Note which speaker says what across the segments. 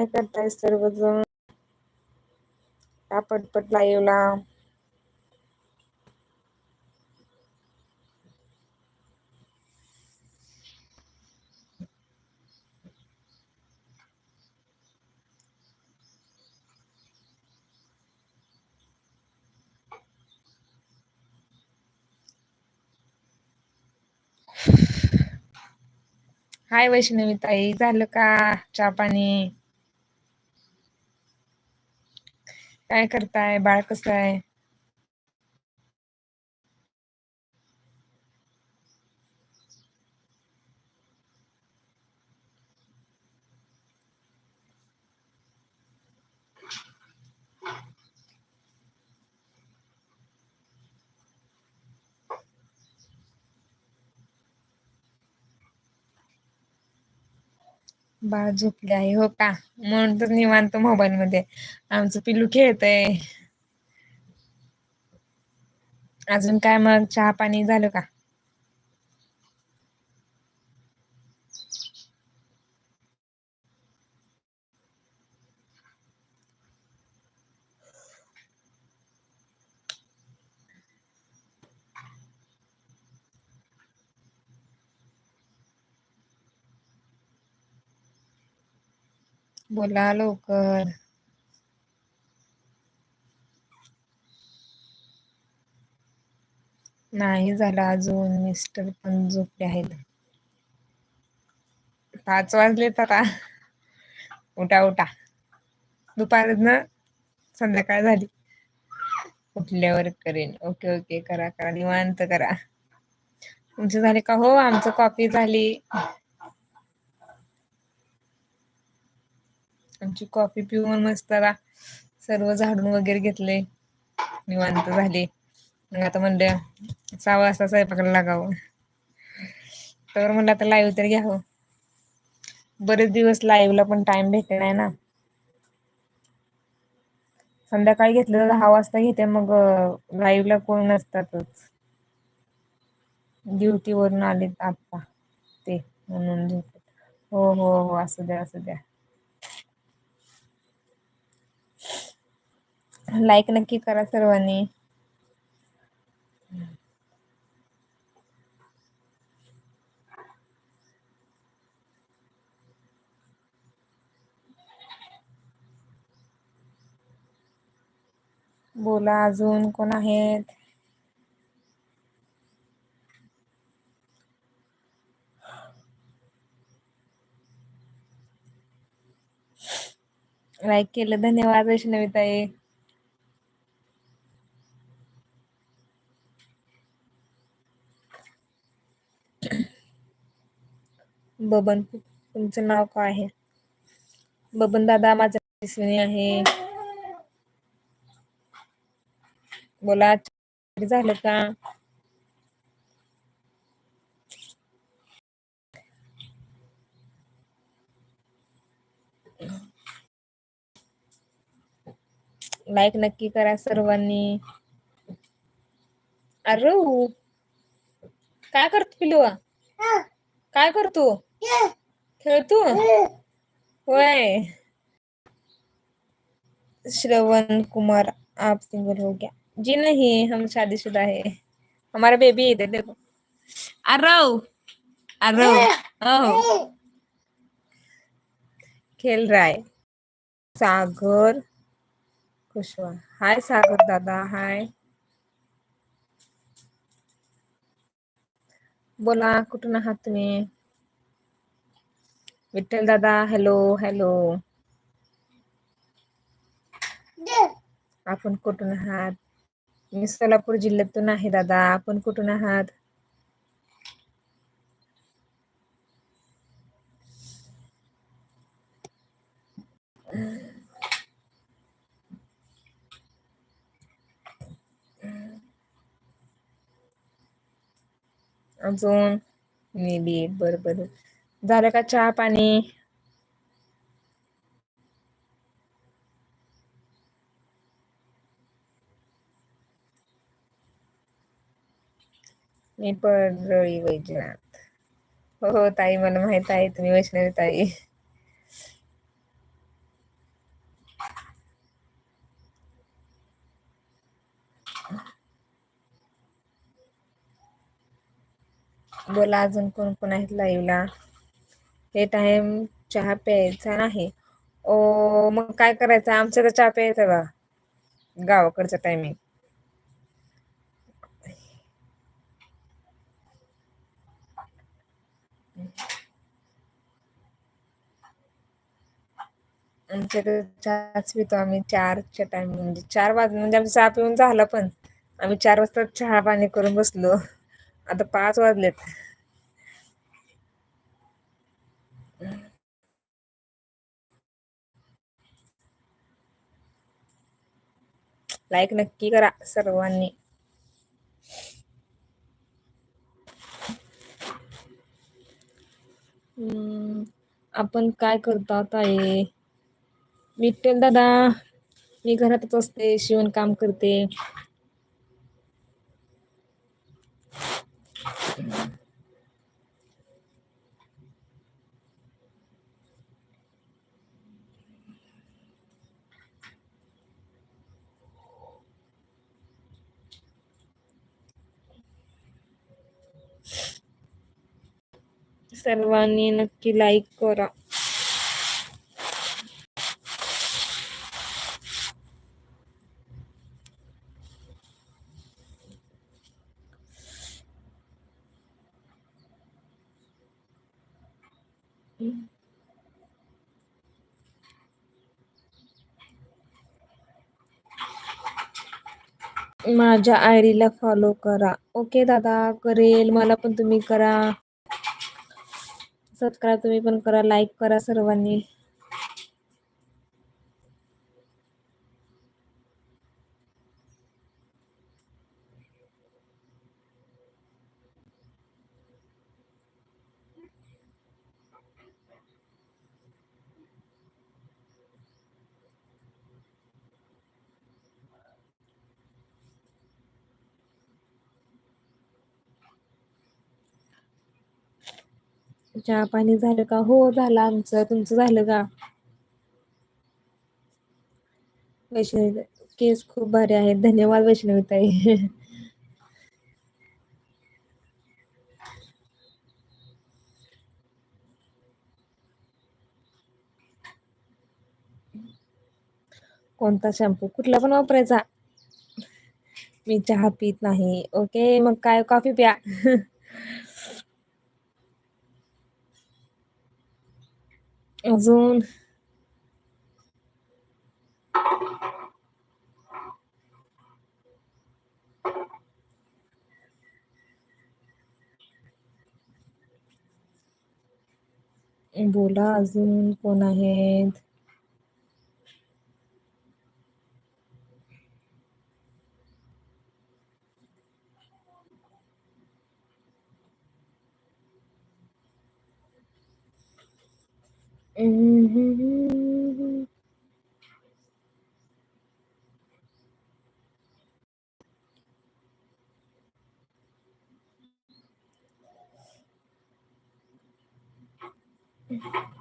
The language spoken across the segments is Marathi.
Speaker 1: काय करताय सर्वजण? पटपट लाईव्हला हाय वैष्णवी ताई झालं का चहा पाणी? काय करताय? बाळ कसं आहे? बाळ झोपले आहे हो का? म्हणून तर निवांत मोबाईल मध्ये आमचं पिल्लू खेळतय. अजून काय मग? चहा पाणी झालं का? बोला लवकर. नाही झाला अजून मिस्टर पण झोपले आहेत. पाच वाजले आता. उठा उठा. दुपार ना? संध्याकाळ झाली. उठल्यावर करेन. Okay okay. करा करा. निवांत करा. तुमचे झाले का? हो आमचं कॉपी झाली. आमची कॉफी पिऊन मस्त सर्व झाडून वगैरे घेतले. निवांत झाले. मग आता म्हणलं सहा वाजता स्वयंपाकाला लागावं. तर म्हणलं आता लाईव्ह तर घ्यावं. बरेच दिवस लाईव्हला पण टाइम भेटला नाही ना. संध्याकाळी घेतलं तर दहा वाजता घेते मग लाईव्हला कोण नसतातच. ड्युटीवरून आले आलेत आता ते म्हणून. हो हो हो असू द्या असू द्या. लाईक नक्की करा सर्वांनी. बोला अजून कोण आहेत? लाईक केलं धन्यवाद वैष्णवीताई. बबन तुमचं नाव काय आहे? बबन दादा माझास्विनी आहे. बोला झालं का? लाईक नक्की करा सर्वांनी. अरे काय करतो पिलू? काय करतो? खेळतो होय श्रवण कुमार आप सिंगल हो गया। जी नहीं हम शादीशुदा है। हमारा बेबी है इधर देखो। अरव अरव oh. खेल रहा है। सागर कुशवा हाय सागर दादा हाय बोला कुठून आहात तुम्ही विठ्ठल दादा हॅलो हॅलो आपण कुठून आहात? मी सोलापूर जिल्ह्यातून आहे दादा. आपण कुठून आहात? अजून मे बी बर बर झालं का चहा पाणी? मी पडळी वैजनाथ हो हो ताई मला माहीत आहे तुम्ही वैष्णवी ताई. बोला अजून कोण कोण आहेत लाईव्हला हे टाइम चहा प्यायचा नाही. ओ मग काय करायचं? आमच्या तर चहा प्यायचं बा. गावाकडचं टायमिंग आमच्याकडे चहाच पितो आम्ही चारच्या टाइम म्हणजे चार वाज म्हणजे आमचा चहा पिऊन झालं पण. आम्ही चार वाजता चहा पाणी करून बसलो. आता पाच वाजलेत. लाईक नक्की करा सर्वांनी. हम्म आपण काय करता ताई विठ्ठल दादा. मी घरातच असते शिवण काम करते. सर्वांनी नक्की लाईक करा. माझ्या आयडीला फॉलो करा. ओके दादा करेल. मला पण तुम्ही करा. सबस्क्राईब तुम्ही पण करा लाईक करा सर्वांनी. चहा पाणी झालं का? हो झालं आमचं. तुमचं झालं का? वैष्णवी केस खूप भारी आहेत. धन्यवाद वैष्णविताई कोणता शॅम्पू? कुठला पण वापरायचा. मी चहा पित नाही. ओके मग काय? कॉफी प्या. अजून. बोला अजून कोण आहेत? Mm-hmm. Hmm.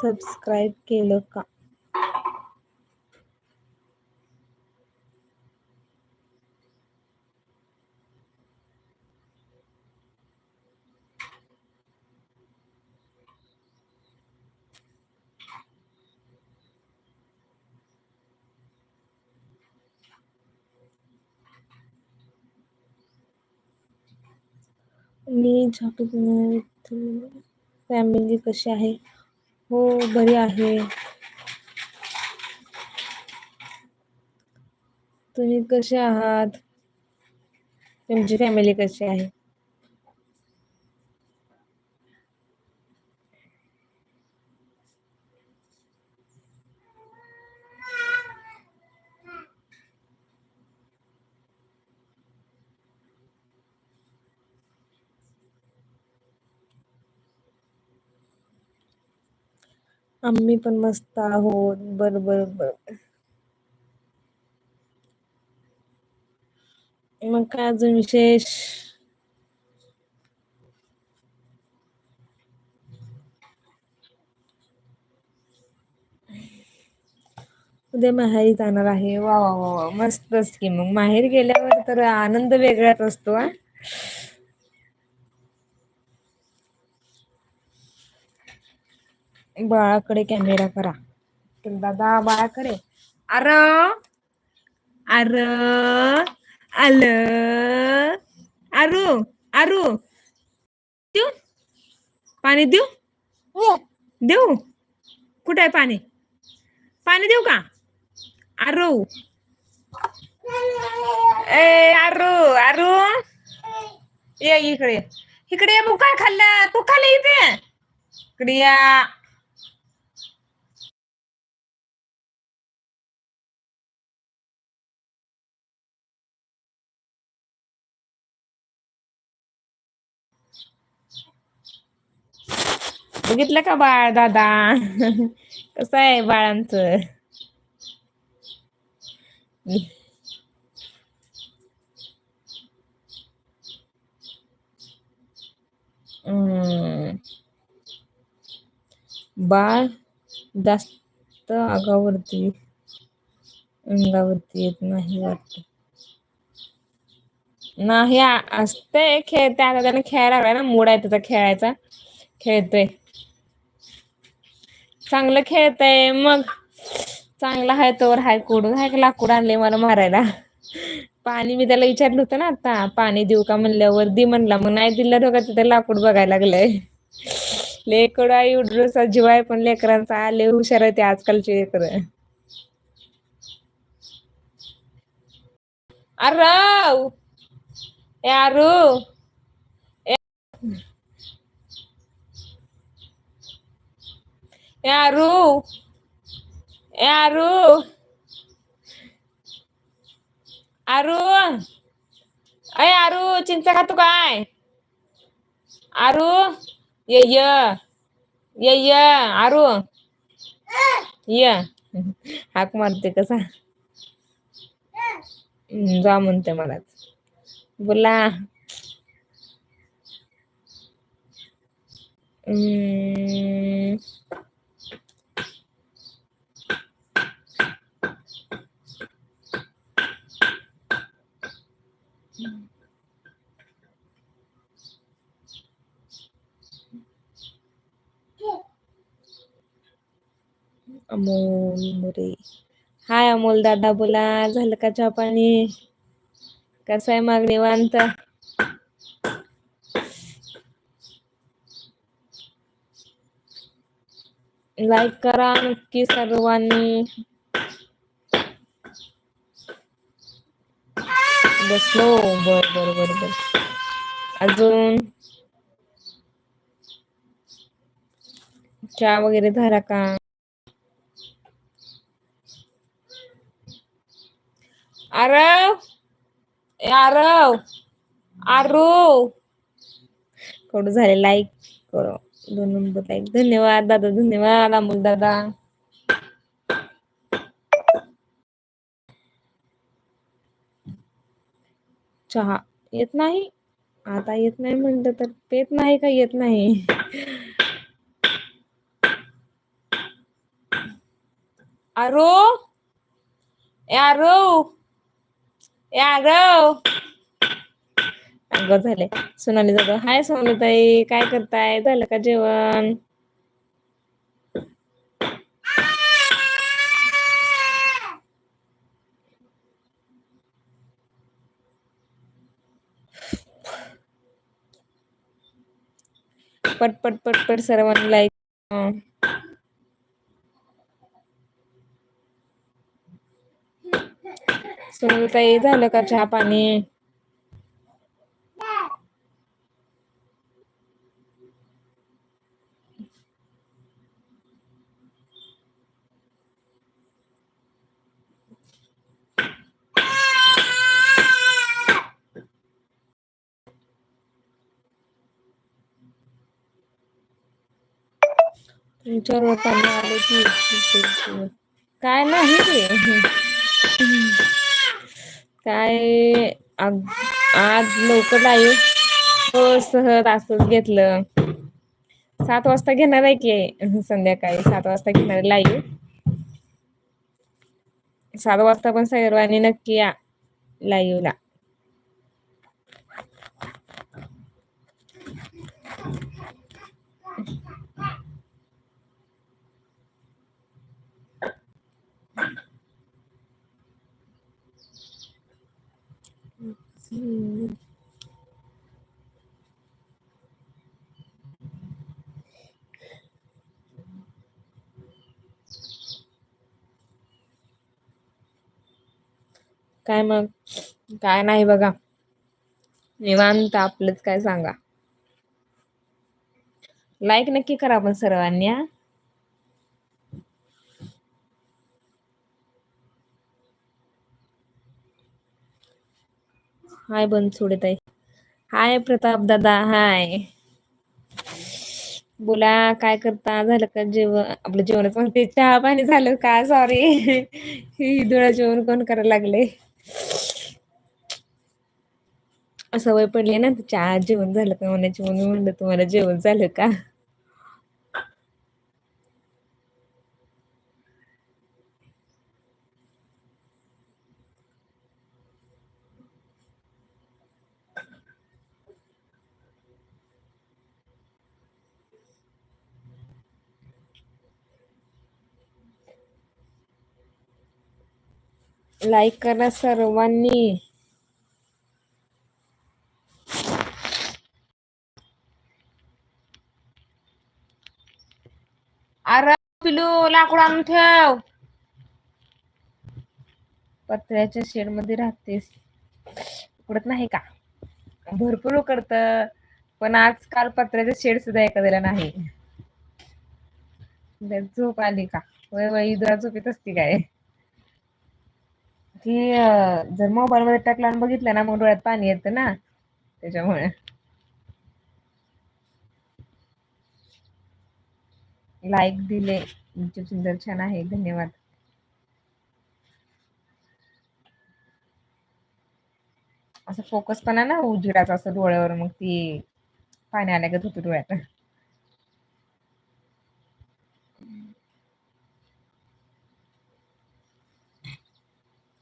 Speaker 1: सबस्क्राईब केलं का? मी झोपेत फॅमिली कशी आहे? हो बरी आहे. तुम्ही कसे आहात? तुमची फॅमिली कशी आहे? आम्ही पण मस्त आहोत. बर बर बर. मग काय अजून विशेष? उद्या माहेरी जाणार आहे. वा वा वा मस्तच की मग. माहेर गेल्यावर तर आनंद वेगळाच असतो हा. बाळाकडे कॅमेरा करा. दादा बाळाकडे. अर अर आलं. आरू. आरू. देऊ? पाणी देऊ? देऊ? कुठे आहे पाणी? पाणी देऊ का? आरू. ए आरू. आरू. ये इकडे. इकडे मग काय खाल्लं. तू खाल्लं इथे? इकडे या. बघितलं का बाळ दादा? कसं आहे बाळांचं? बाळ जास्त आगावरती अंगावरती येत नाही वाटत. नाही असते असतंय खेळते आता त्याला खेळायला लागलाय ना मूड आहे त्याचा खेळायचा. खेळतोय. चांगलं खेळतय. मग चांगला हाय तोवर हाय कोडून. हाय का लाकूड आणले मला मारायला? पाणी मी त्याला विचारलं होतं ना आता. पाणी देऊ का म्हणल्यावर? दे म्हणला. मग नाही दिलं बघा तिथे लाकूड बघायला लागलंय. लेकडं आई उडरूचा जीव आहे पण लेकरांचा आले हुशार आहे ते आजकालचे लेकर. अरे यारू यारू यारू आरू। अय आरू चिंचा खातो काय? आरू ये य ये य आरू। य. हाक मारते कसा? जा म्हणते मला बोला. हम्म, अमोल मुरे. हाय अमोल दादा बोला. झालं का चहा पाणी? कसं आहे मग निवांत? लाईक करा नक्की सर्वांनी. बसलो. बर बर बर बर. अजून? चहा वगैरे झाला का? आरव. ए आरव. आरू. कडू झाले लाईक करो. दोन नंबर लाईक धन्यवाद दादा धन्यवाद अमोल दादा. चहा येत नाही? आता येत नाही म्हणलं तर पेत नाही का येत नाही? आरू. ए आरू. ए ग अगं झाले सोनाली जाधव हाय सोनालीताई काय करताय? झालं का जेवण? पट पट पट पट सर्वांनी लाईक सोनालीताई झालं का चहा पाणी? तुमच्यावर आले काय नाही ते काय आज लवकर नाही. हो सहज असच घेतलं. सात वाजता घेणार आहे की संध्याकाळी? सात वाजता घेणार लाईव्ह सात वाजता पण सर्वांनी नक्की या लाईव्हला ला हम्म काय मग? काय नाही बघा. निवांत आपलंच काय सांगा. लाईक नक्की करा आपण सर्वांनी हा. हाय बनसोडे ताई. हाय प्रताप दादा हाय. बोला काय करता? झालं का जेवण? आपलं जेवणच म्हणते चहा पाणी झालं का? सॉरी ही धुळा जेवण कोण करायला लागले सवय पडली ना तुझ्या जेवण झालं का? म्हणायची म्हणून म्हणलं तुम्हाला जेवण झालं का? लाईक करा सर्वांनी अरे पिलू लाकूड ठेव पत्र्याच्या शेडमध्ये राहतेस. उकडत नाही का? भरपूर उकडत. पण आजकाल पत्र्याचे शेड सुद्धा एखाद्याला नाही. झोप आली का? वय वय जरा झोपेत असते काय? की जर मोबाईल मध्ये टाकला आणि बघितलं ना मग डोळ्यात पाणी येतं ना त्याच्यामुळे. लाईक दिले. तुमचे सुंदर छान आहे. धन्यवाद. असं फोकस पण आहे ना उजिराच असं डोळ्यावर मग ती पाणी आल्यागत होतं डोळ्यात.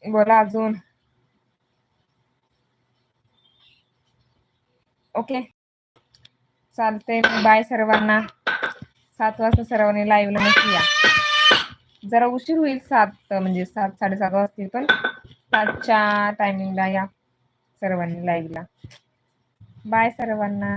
Speaker 1: बोला अजून. ओके चालते बाय सर्वांना. सात वाजता सर्वांनी लाईव्हला नक्की या. जरा उशीर होईल सात म्हणजे सात साडेसात वाजतील पण. सातच्या टायमिंगला या सर्वांनी लाईव्हला बाय सर्वांना.